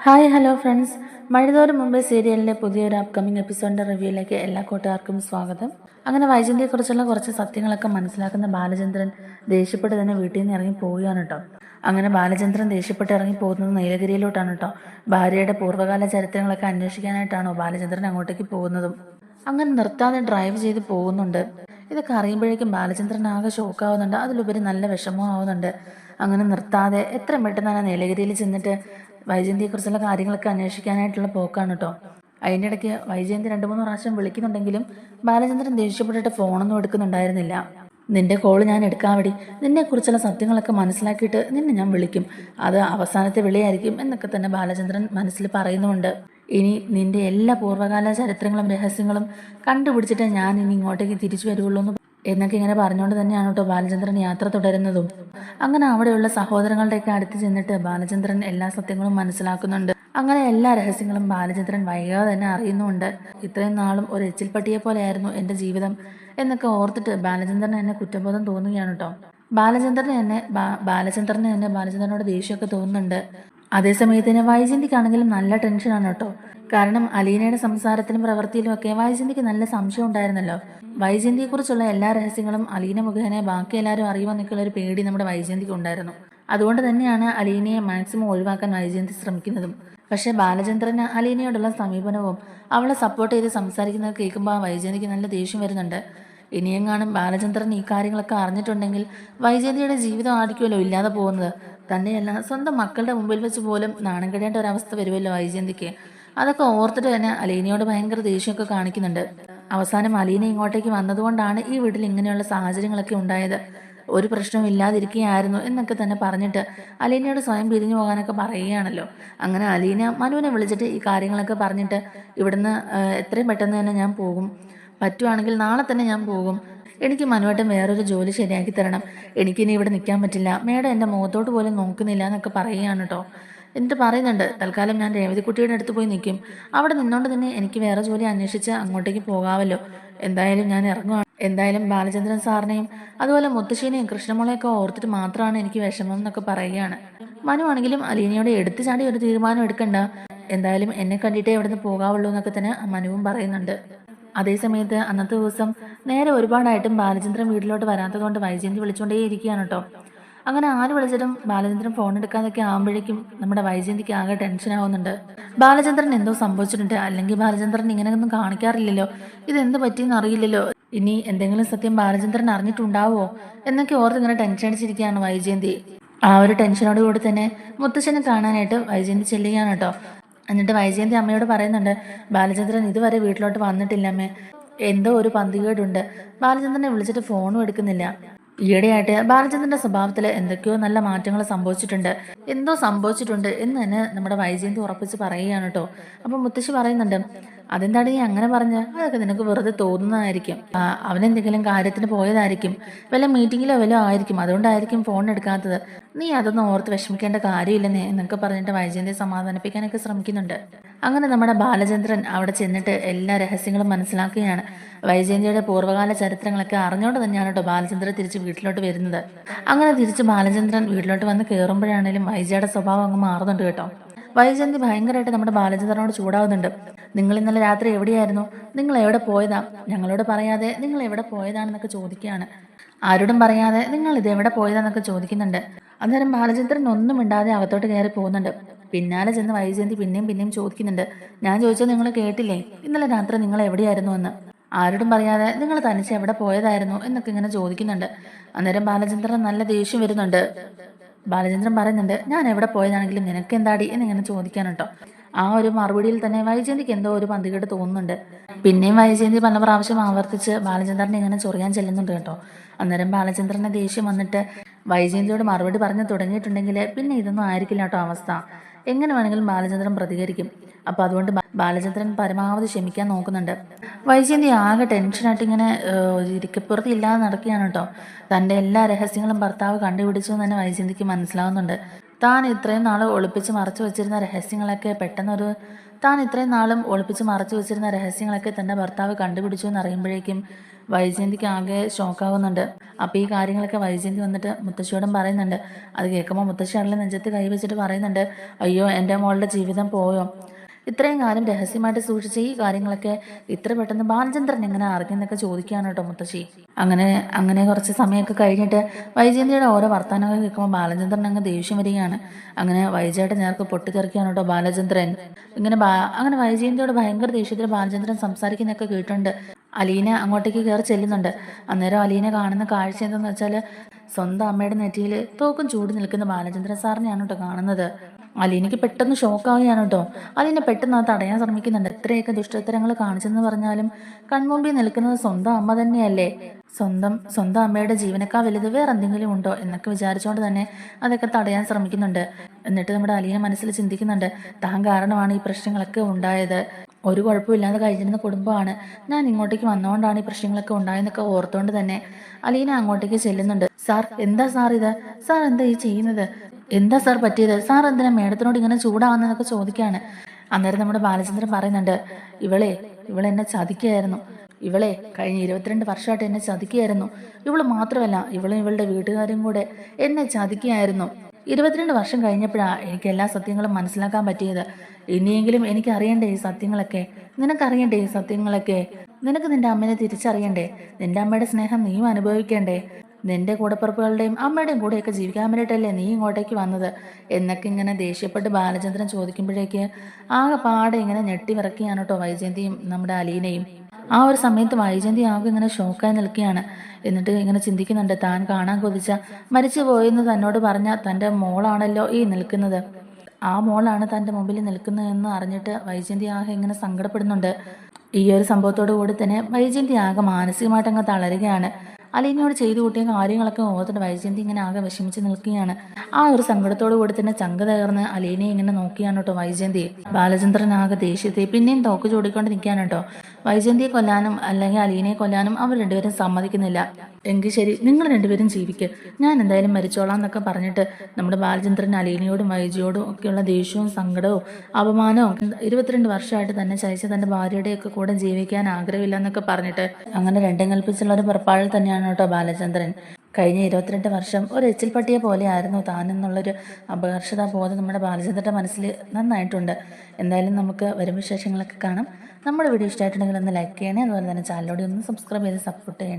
Hi hello friends മഴതോറും മുമ്പേ സീരിയലിന്റെ പുതിയൊരു അപ്കമിങ് എപ്പിസോഡിന്റെ റിവ്യൂയിലേക്ക് എല്ലാ കൂട്ടുകാർക്കും സ്വാഗതം. അങ്ങനെ വൈജന്തിയെക്കുറിച്ചുള്ള കുറച്ച് സത്യങ്ങളൊക്കെ മനസ്സിലാക്കുന്ന ബാലചന്ദ്രൻ ദേഷ്യപ്പെട്ട് തന്നെ വീട്ടിൽ നിന്ന് ഇറങ്ങി പോവുകയാണ് കേട്ടോ അങ്ങനെ ബാലചന്ദ്രൻ ദേഷ്യപ്പെട്ട് ഇറങ്ങി പോകുന്നത് നീലഗിരിയിലോട്ടാണ് കേട്ടോ ഭാര്യയുടെ പൂർവകാല ചരിത്രങ്ങളൊക്കെ അന്വേഷിക്കാനായിട്ടാണോ ബാലചന്ദ്രൻ അങ്ങോട്ടേക്ക് പോകുന്നതും? അങ്ങനെ നിർത്താതെ ഡ്രൈവ് ചെയ്ത് പോകുന്നുണ്ട്. ഇതൊക്കെ അറിയുമ്പോഴേക്കും ബാലചന്ദ്രൻ ആകെ ഷോക്കാവുന്നുണ്ട് അതിലുപരി നല്ല വിഷമവും ആവുന്നുണ്ട്. അങ്ങനെ നിർത്താതെ എത്രയും പെട്ടെന്നാണ് നീലഗിരിയിൽ ചെന്നിട്ട് വൈജയന്തിയെക്കുറിച്ചുള്ള കാര്യങ്ങളൊക്കെ അന്വേഷിക്കാനായിട്ടുള്ള പോക്കാണ് കേട്ടോ. അതിന്റെ ഇടയ്ക്ക് വൈജയന്തി രണ്ട് മൂന്ന് പ്രാവശ്യം വിളിക്കുന്നുണ്ടെങ്കിലും ബാലചന്ദ്രൻ ദേഷ്യപ്പെട്ടിട്ട് ഫോണൊന്നും എടുക്കുന്നുണ്ടായിരുന്നില്ല. നിന്റെ കോൾ ഞാൻ എടുക്കാൻ വേണ്ടി നിന്നെക്കുറിച്ചുള്ള സത്യങ്ങളൊക്കെ മനസ്സിലാക്കിയിട്ട് നിന്നെ ഞാൻ വിളിക്കും. അത് അവസാനത്തെ വിളിയായിരിക്കും എന്നൊക്കെ തന്നെ ബാലചന്ദ്രൻ മനസ്സിൽ പറയുന്നുമുണ്ട്. ഇനി നിന്റെ എല്ലാ പൂർവകാല ചരിത്രങ്ങളും രഹസ്യങ്ങളും കണ്ടുപിടിച്ചിട്ട് ഞാൻ ഇനി ഇങ്ങോട്ടേക്ക് തിരിച്ചു വരുള്ളൂ എന്ന് എന്നൊക്കെ ഇങ്ങനെ പറഞ്ഞുകൊണ്ട് തന്നെയാണ് കേട്ടോ ബാലചന്ദ്രൻ യാത്ര തുടരുന്നതും. അങ്ങനെ അവിടെയുള്ള സഹോദരങ്ങളുടെയൊക്കെ അടുത്ത് ചെന്നിട്ട് ബാലചന്ദ്രൻ എല്ലാ സത്യങ്ങളും മനസ്സിലാക്കുന്നുണ്ട്. അങ്ങനെ എല്ലാ രഹസ്യങ്ങളും ബാലചന്ദ്രൻ വൈകാതെ തന്നെ അറിയുന്നുണ്ട്. ഇത്രയും നാളും ഒരു എച്ചിൽപ്പട്ടിയെ പോലെയായിരുന്നു എന്റെ ജീവിതം എന്നൊക്കെ ഓർത്തിട്ട് ബാലചന്ദ്രൻ എന്നെ കുറ്റബോധം തോന്നുകയാണ് കേട്ടോ ബാലചന്ദ്രന് എന്നെ ബാ- ബാലചന്ദ്രന് എന്നെ ബാലചന്ദ്രനോട് ദേഷ്യമൊക്കെ തോന്നുന്നുണ്ട്. അതേസമയത്തിന് വൈജന്തിക്കാണെങ്കിലും നല്ല ടെൻഷനാണ് കേട്ടോ. കാരണം അലീനയുടെ സംസാരത്തിലും പ്രവൃത്തിയിലും ഒക്കെ വൈജന്തിക്ക് നല്ല സംശയം ഉണ്ടായിരുന്നല്ലോ. വൈജന്തിയെക്കുറിച്ചുള്ള എല്ലാ രഹസ്യങ്ങളും അലീന മുഖേന ബാക്കി എല്ലാവരും അറിയുമെന്നൊക്കെയുള്ള ഒരു പേടി നമ്മുടെ വൈജന്തിക്ക് ഉണ്ടായിരുന്നു. അതുകൊണ്ട് തന്നെയാണ് അലീനയെ മാക്സിമം ഒഴിവാക്കാൻ വൈജയന്തി ശ്രമിക്കുന്നതും. പക്ഷേ ബാലചന്ദ്രന് അലീനയോടുള്ള സമീപനവും അവളെ സപ്പോർട്ട് ചെയ്ത് സംസാരിക്കുന്നത് കേൾക്കുമ്പോൾ വൈജയന്തിക്ക് നല്ല ദേഷ്യം വരുന്നുണ്ട്. ഇനിയെങ്ങാനും ബാലചന്ദ്രൻ ഈ കാര്യങ്ങളൊക്കെ അറിഞ്ഞിട്ടുണ്ടെങ്കിൽ വൈജയന്തിയുടെ ജീവിതം ആയിരിക്കുമല്ലോ ഇല്ലാതെ പോകുന്നത്. തന്നെയല്ല സ്വന്തം മക്കളുടെ മുമ്പിൽ വെച്ച് പോലും നാണം കെടേണ്ട ഒരവസ്ഥ വരുമല്ലോ വൈജയന്തിക്ക്. അതൊക്കെ ഓർത്തിട്ട് തന്നെ അലീനയോട് ഭയങ്കര ദേഷ്യമൊക്കെ കാണിക്കുന്നുണ്ട്. അവസാനം അലീന ഇങ്ങോട്ടേക്ക് വന്നതുകൊണ്ടാണ് ഈ വീട്ടിൽ ഇങ്ങനെയുള്ള സാഹചര്യങ്ങളൊക്കെ ഉണ്ടായത്. ഒരു പ്രശ്നവും ഇല്ലാതിരിക്കുകയായിരുന്നു എന്നൊക്കെ തന്നെ പറഞ്ഞിട്ട് അലീനയോട് സ്വയം പിരിഞ്ഞു പോകാനൊക്കെ പറയുകയാണല്ലോ. അങ്ങനെ അലീന മനുവിനെ വിളിച്ചിട്ട് ഈ കാര്യങ്ങളൊക്കെ പറഞ്ഞിട്ട് ഇവിടുന്ന് എത്രയും പെട്ടെന്ന് തന്നെ ഞാൻ പോകും. പറ്റുവാണെങ്കിൽ നാളെ തന്നെ ഞാൻ പോകും. എനിക്ക് മനുവേട്ടൻ വേറൊരു ജോലി ശരിയാക്കി തരണം. എനിക്കിനി ഇവിടെ നിൽക്കാൻ പറ്റില്ല. മേഡം എന്റെ മുഖത്തോട്ട് പോലും നോക്കുന്നില്ല എന്നൊക്കെ പറയുകയാണ് കേട്ടോ എന്നിട്ട് പറയുന്നുണ്ട് തൽക്കാലം ഞാൻ രേവതിക്കുട്ടിയുടെ അടുത്ത് പോയി നിൽക്കും. അവിടെ നിന്നുകൊണ്ട് തന്നെ എനിക്ക് വേറെ ജോലി അന്വേഷിച്ച് അങ്ങോട്ടേക്ക് പോകാമല്ലോ എന്തായാലും ഞാൻ ഇറങ്ങുവാണ്. എന്തായാലും ബാലചന്ദ്രൻ സാറിനെയും അതുപോലെ മുത്തശ്ശീനെയും കൃഷ്ണമോളെയൊക്കെ ഓർത്തിട്ട് മാത്രമാണ് എനിക്ക് വിഷമം എന്നൊക്കെ പറയുകയാണ്. മനു ആണെങ്കിലും അലീനയോട് എടുത്തു ചാടി ഒരു തീരുമാനം എടുക്കണ്ട. എന്തായാലും എന്നെ കണ്ടിട്ടേ ഇവിടുന്ന് പോകാവുള്ളൂ എന്നൊക്കെ തന്നെ മനുവും പറയുന്നുണ്ട്. അതേസമയത്ത് അന്നത്തെ ദിവസം നേരെ ഒരുപാടായിട്ടും ബാലചന്ദ്രൻ വീട്ടിലോട്ട് വരാത്തതുകൊണ്ട് വൈജയന്തി വിളിച്ചുകൊണ്ടേ ഇരിക്കുകയാണ് കേട്ടോ. അങ്ങനെ ആര് വിളിച്ചിട്ടും ബാലചന്ദ്രൻ ഫോൺ എടുക്കാതൊക്കെ ആകുമ്പോഴേക്കും നമ്മുടെ വൈജയന്തിക്ക് ആകെ ടെൻഷൻ ആവുന്നുണ്ട്. ബാലചന്ദ്രൻ എന്തോ സംഭവിച്ചിട്ടുണ്ട്. അല്ലെങ്കിൽ ബാലചന്ദ്രൻ ഇങ്ങനെയൊന്നും കാണിക്കാറില്ലല്ലോ. ഇതെന്ത് പറ്റിയെന്ന് അറിയില്ലല്ലോ. ഇനി എന്തെങ്കിലും സത്യം ബാലചന്ദ്രൻ അറിഞ്ഞിട്ടുണ്ടാവോ? എന്നൊക്കെ ഓർത്ത് ഇങ്ങനെ ടെൻഷൻ അടിച്ചിരിക്കുകയാണ് വൈജയന്തി. ആ ഒരു ടെൻഷനോട് കൂടി തന്നെ മുത്തശ്ശനെ കാണാനായിട്ട് വൈജയന്തി ചെല്ലുകയാണ് കേട്ടോ. എന്നിട്ട് വൈജയന്തി അമ്മയോട് പറയുന്നുണ്ട് ബാലചന്ദ്രൻ ഇതുവരെ വീട്ടിലോട്ട് വന്നിട്ടില്ല അമ്മേ എന്തോ ഒരു പന്തികേടുണ്ട്. ബാലചന്ദ്രനെ വിളിച്ചിട്ട് ഫോണും എടുക്കുന്നില്ല. ഈയിടെയായിട്ട് ബാലചന്ദ്രന്റെ സ്വഭാവത്തിൽ എന്തൊക്കെയോ നല്ല മാറ്റങ്ങൾ സംഭവിച്ചിട്ടുണ്ട്. എന്തോ സംഭവിച്ചിട്ടുണ്ട് എന്ന് തന്നെ നമ്മുടെ വൈജയന്തി ഉറപ്പിച്ച് പറയുകയാണ് കേട്ടോ. അപ്പൊ മുത്തശ്ശി പറയുന്നുണ്ട് അതെന്താണ് നീ അങ്ങനെ പറഞ്ഞ? അതൊക്കെ നിനക്ക് വെറുതെ തോന്നുന്നതായിരിക്കും. അവനെന്തെങ്കിലും കാര്യത്തിന് പോയതായിരിക്കും. വല്ല മീറ്റിങ്ങിലോ വല്ലതും ആയിരിക്കും. അതുകൊണ്ടായിരിക്കും ഫോൺ എടുക്കാത്തത്. നീ അതൊന്നും ഓർത്ത് വിഷമിക്കേണ്ട കാര്യമില്ലെന്നേ എന്നൊക്കെ പറഞ്ഞിട്ട് വൈജയന്തി സമാധാനിപ്പിക്കാനൊക്കെ ശ്രമിക്കുന്നുണ്ട്. അങ്ങനെ നമ്മുടെ ബാലചന്ദ്രൻ അവിടെ ചെന്നിട്ട് എല്ലാ രഹസ്യങ്ങളും മനസ്സിലാക്കുകയാണ്. വൈജയന്തിയുടെ പൂർവകാല ചരിത്രങ്ങളൊക്കെ അറിഞ്ഞുകൊണ്ട് തന്നെയാണ് കേട്ടോ ബാലചന്ദ്രൻ തിരിച്ച് വീട്ടിലോട്ട് വരുന്നത്. അങ്ങനെ തിരിച്ച് ബാലചന്ദ്രൻ വീട്ടിലോട്ട് വന്ന് കയറുമ്പോഴാണേലും വൈജയുടെ സ്വഭാവം അങ്ങ് മാറുന്നുണ്ട് കേട്ടോ. വൈജയന്തി ഭയങ്കരമായിട്ട് നമ്മുടെ ബാലചന്ദ്രനോട് ചൂടാവുന്നുണ്ട്. നിങ്ങൾ ഇന്നലെ രാത്രി എവിടെയായിരുന്നു? നിങ്ങൾ എവിടെ പോയതാ? ഞങ്ങളോട് പറയാതെ നിങ്ങൾ എവിടെ പോയതാണെന്നൊക്കെ ചോദിക്കുകയാണ്. ആരോടും പറയാതെ നിങ്ങൾ ഇത് എവിടെ പോയതാന്നൊക്കെ ചോദിക്കുന്നുണ്ട്. അന്നേരം ബാലചന്ദ്രൻ ഒന്നും മിണ്ടാതെ അകത്തോട്ട് കയറി പോകുന്നുണ്ട്. പിന്നാലെ ചെന്ന് വൈജയന്തി പിന്നെയും പിന്നെയും ചോദിക്കുന്നുണ്ട്. ഞാൻ ചോദിച്ചത് നിങ്ങൾ കേട്ടില്ലേ? ഇന്നലെ രാത്രി നിങ്ങൾ എവിടെയായിരുന്നു എന്ന്? ആരോടും പറയാതെ നിങ്ങൾ തനിച്ച് എവിടെ പോയതായിരുന്നു? എന്നൊക്കെ ഇങ്ങനെ ചോദിക്കുന്നുണ്ട്. അന്നേരം ബാലചന്ദ്രൻ നല്ല ദേഷ്യം വരുന്നുണ്ട്. ബാലചന്ദ്രൻ പറയുന്നുണ്ട് ഞാൻ എവിടെ പോയതാണെങ്കിലും നിനക്ക് എന്താടി? എന്നിങ്ങനെ ചോദിക്കാനുണ്ടോ. ആ ഒരു മറുപടിയിൽ തന്നെ വൈജയന്തിക്ക് എന്തോ ഒരു പന്തികേട് തോന്നുന്നുണ്ട്. പിന്നെയും വൈജയന്തി പല പ്രാവശ്യം ആവർത്തിച്ച് ബാലചന്ദ്രനെ ഇങ്ങനെ ചൊറിയാൻ ചെല്ലുന്നുണ്ട് കേട്ടോ. അന്നേരം ബാലചന്ദ്രനെ ദേഷ്യം വന്നിട്ട് വൈജയന്തിയോട് മറുപടി പറഞ്ഞു തുടങ്ങിയിട്ടുണ്ടെങ്കിൽ പിന്നെ ഇതൊന്നും ആയിരിക്കില്ല കേട്ടോ അവസ്ഥ. എങ്ങനെ വേണമെങ്കിലും ബാലചന്ദ്രൻ പ്രതികരിക്കും. അപ്പോൾ അതുകൊണ്ട് ബാലചന്ദ്രൻ പരമാവധി ക്ഷമിക്കാൻ നോക്കുന്നുണ്ട്. വൈജയന്തി ആകെ ടെൻഷനായിട്ട് ഇങ്ങനെ ഇരിക്കപ്പുറത്ത് ഇല്ലാതെ നടക്കുകയാണ് കേട്ടോ. തന്റെ എല്ലാ രഹസ്യങ്ങളും ഭർത്താവ് കണ്ടുപിടിച്ചു എന്ന് തന്നെ വൈജയന്തിക്ക് മനസ്സിലാവുന്നുണ്ട്. താൻ ഇത്രയും നാൾ ഒളിപ്പിച്ച് മറച്ചു വെച്ചിരുന്ന രഹസ്യങ്ങളൊക്കെ പെട്ടെന്നൊരു താൻ ഇത്രയും നാളും ഒളിപ്പിച്ച് മറച്ചു വെച്ചിരുന്ന രഹസ്യങ്ങളൊക്കെ തന്റെ ഭർത്താവ് കണ്ടുപിടിച്ചു എന്നറിയുമ്പോഴേക്കും വൈജയന്തിക്ക് ആകെ ഷോക്കാവുന്നുണ്ട്. അപ്പോൾ ഈ കാര്യങ്ങളൊക്കെ വൈജയന്തി വന്നിട്ട് മുത്തശ്ശിയോടും പറയുന്നുണ്ട്. അത് കേൾക്കുമ്പോൾ മുത്തശ്ശി അടലെ നെഞ്ചത്ത് കൈവച്ചിട്ട് പറയുന്നുണ്ട്. അയ്യോ എന്റെ മോളുടെ ജീവിതം പോയോ? ഇത്രയും കാലം രഹസ്യമായിട്ട് സൂക്ഷിച്ച ഈ കാര്യങ്ങളൊക്കെ ഇത്ര പെട്ടെന്ന് ബാലചന്ദ്രൻ എങ്ങനെ അറിഞ്ഞെന്നൊക്കെ ചോദിക്കുകയാണ് കേട്ടോ മുത്തശ്ശി. അങ്ങനെ അങ്ങനെ കുറച്ച് സമയമൊക്കെ കഴിഞ്ഞിട്ട് വൈജയന്തിയുടെ ഓരോ വർത്തമാനങ്ങൾ കേൾക്കുമ്പോൾ ബാലചന്ദ്രൻ അങ്ങ് ദേഷ്യം വരികയാണ്. അങ്ങനെ വൈജയുടെ നേർക്ക് പൊട്ടിത്തെറിക്കുകയാണ് കേട്ടോ ബാലചന്ദ്രൻ. ഇങ്ങനെ അങ്ങനെ വൈജയന്തിയോട് ഭയങ്കര ദേഷ്യത്തിൽ ബാലചന്ദ്രൻ സംസാരിക്കുന്നൊക്കെ കേട്ടിട്ടുണ്ട്. അലീന അങ്ങോട്ടേക്ക് കയറി ചെല്ലുന്നുണ്ട്. അന്നേരം അലീന കാണുന്ന കാഴ്ച എന്തെന്ന് വെച്ചാൽ സ്വന്തം അമ്മയുടെ നെറ്റിയിൽ തോക്കും ചൂട് നിൽക്കുന്ന ബാലചന്ദ്രൻ സാറിനെയാണ് കേട്ടോ കാണുന്നത്. അലീനയ്ക്ക് പെട്ടെന്ന് ഷോക്കാവുകയാണ് കേട്ടോ അലീന പെട്ടെന്ന് അത് തടയാൻ ശ്രമിക്കുന്നുണ്ട്. എത്രയൊക്കെ ദുഷ്ടത്തരങ്ങൾ കാണിച്ചെന്ന് പറഞ്ഞാലും കൺമുമ്പിൽ നിൽക്കുന്നത് സ്വന്തം അമ്മ തന്നെയല്ലേ? സ്വന്തം സ്വന്തം അമ്മയുടെ ജീവനക്കാ വലുത് വേറെ എന്തെങ്കിലും ഉണ്ടോ എന്നൊക്കെ വിചാരിച്ചുകൊണ്ട് തന്നെ അതൊക്കെ തടയാൻ ശ്രമിക്കുന്നുണ്ട്. എന്നിട്ട് നമ്മുടെ അലീന മനസ്സിൽ ചിന്തിക്കുന്നുണ്ട് താൻ കാരണമാണ് ഈ പ്രശ്നങ്ങളൊക്കെ ഉണ്ടായത്. ഒരു കുഴപ്പമില്ലാതെ കഴിഞ്ഞിരുന്ന കുടുംബമാണ്. ഞാൻ ഇങ്ങോട്ടേക്ക് വന്നുകൊണ്ടാണ് ഈ പ്രശ്നങ്ങളൊക്കെ ഉണ്ടായെന്നൊക്കെ ഓർത്തുകൊണ്ട് തന്നെ അലീന അങ്ങോട്ടേക്ക് ചെല്ലുന്നുണ്ട്. സാർ എന്താ സാർ ഇത്? സാർ എന്താ ഈ ചെയ്യുന്നത്? എന്താ സാർ പറ്റിയത്? സാർ എന്തിനാ മേഡത്തിനോട് ഇങ്ങനെ ചൂടാവുന്നതെന്നൊക്കെ ചോദിക്കുകയാണ് അന്നേരം നമ്മുടെ ബാലചന്ദ്രൻ പറയുന്നുണ്ട് ഇവളെ ഇവളെന്നെ ചതിക്കുകയായിരുന്നു. ഇവളെ കഴിഞ്ഞ ഇരുപത്തിരണ്ട് വർഷമായിട്ട് എന്നെ ചതിക്കുകയായിരുന്നു. ഇവൾ മാത്രമല്ല ഇവളും ഇവളുടെ വീട്ടുകാരും കൂടെ എന്നെ ചതിക്കുകയായിരുന്നു. ഇരുപത്തിരണ്ട് വർഷം കഴിഞ്ഞപ്പോഴാണ് എനിക്ക് എല്ലാ സത്യങ്ങളും മനസ്സിലാക്കാൻ പറ്റിയത്. ഇനിയെങ്കിലും എനിക്ക് അറിയണ്ടേ ഈ സത്യങ്ങളൊക്കെ? നിനക്കറിയണ്ടേ ഈ സത്യങ്ങളൊക്കെ? നിനക്ക് നിന്റെ അമ്മനെ തിരിച്ചറിയണ്ടേ? നിന്റെ അമ്മയുടെ സ്നേഹം നീയും അനുഭവിക്കണ്ടേ? നിന്റെ കൂടപ്പുറപ്പുകളുടെയും അമ്മയുടെയും കൂടെയൊക്കെ ജീവിക്കാൻ വേണ്ടിയിട്ടല്ലേ നീ ഇങ്ങോട്ടേക്ക് വന്നത്? എന്നൊക്കെ ഇങ്ങനെ ദേഷ്യപ്പെട്ട് ബാലചന്ദ്രൻ ചോദിക്കുമ്പോഴേക്ക് ആകെ പാടെ ഇങ്ങനെ ഞെട്ടി വിറക്കിയാണ് കേട്ടോ വൈജയന്തിയും നമ്മുടെ അലീനയും. ആ ഒരു സമയത്ത് വൈജയന്തി ആകെ ഇങ്ങനെ ഷോക്കായി നിൽക്കുകയാണ്. എന്നിട്ട് ഇങ്ങനെ ചിന്തിക്കുന്നുണ്ട് താൻ കാണാൻ കൊതിച്ച മരിച്ചു പോയെന്ന് തന്നോട് പറഞ്ഞ തന്റെ മോളാണല്ലോ ഈ നിൽക്കുന്നത്. ആ മോളാണ് തന്റെ മുമ്പിൽ നിൽക്കുന്നതെന്ന് അറിഞ്ഞിട്ട് വൈജയന്തി ആകെ ഇങ്ങനെ സങ്കടപ്പെടുന്നുണ്ട്. ഈ ഒരു സംഭവത്തോടു കൂടി തന്നെ വൈജയന്തി ആകെ മാനസികമായിട്ട് അങ്ങ് തളരുകയാണ്. അലീനയോട് ചെയ്തു കൂട്ടിയ കാര്യങ്ങളൊക്കെ ഓർത്തിട്ട് വൈജയന്തി ഇങ്ങനെ ആകെ വിഷമിച്ച് നിൽക്കുകയാണ്. ആ ഒരു സങ്കടത്തോടു കൂടി തന്നെ ചങ്ക തകർന്ന് അലീനയെ ഇങ്ങനെ നോക്കിയാണ് കേട്ടോ വൈജയന്തി. ബാലചന്ദ്രൻ ആകെ ദേഷ്യത്തെ പിന്നെയും തോക്ക് ചൂടിക്കൊണ്ട് നിൽക്കുകയാണ് വൈജയന്തിയെ കൊല്ലാനും അല്ലെങ്കിൽ അലീനയെ കൊല്ലാനും അവർ രണ്ടുപേരും സമ്മതിക്കുന്നില്ല. എങ്കിൽ ശരി നിങ്ങൾ രണ്ടുപേരും ജീവിക്ക്. ഞാൻ എന്തായാലും മരിച്ചോളാം എന്നൊക്കെ പറഞ്ഞിട്ട് നമ്മുടെ ബാലചന്ദ്രൻ അലീനയോടും വൈജിയോടും ഒക്കെയുള്ള ദേഷ്യവും സങ്കടവും അപമാനവും ഇരുപത്തിരണ്ട് വർഷമായിട്ട് തന്നെ ചയച്ച തന്റെ ഭാര്യയുടെയൊക്കെ കൂടെ ജീവിക്കാൻ ആഗ്രഹമില്ല എന്നൊക്കെ പറഞ്ഞിട്ട് അങ്ങനെ രണ്ടും കൽപ്പിച്ചുള്ള ഒരു പുറപ്പാടിൽ തന്നെയാണ് കേട്ടോ ബാലചന്ദ്രൻ. കഴിഞ്ഞ ഇരുപത്തിരണ്ട് വർഷം ഒരു എച്ചിൽ പട്ടിയെ താൻ താനെന്നുള്ളൊരു അപകർഷതാ ബോധം നമ്മുടെ ബാലചന്ദ്രന്റെ മനസ്സിൽ നന്നായിട്ടുണ്ട്. എന്തായാലും നമുക്ക് വരും വിശേഷങ്ങളൊക്കെ കാണാം. നമ്മുടെ വീഡിയോ ഇഷ്ടമായിട്ടുണ്ടെങ്കിൽ ഒന്ന് ലൈക്ക് ചെയ്യണേ. അതുപോലെ തന്നെ ചാനലോടെ ഒന്ന് സബ്സ്ക്രൈബ് ചെയ്ത് സപ്പോർട്ട് ചെയ്യണേ.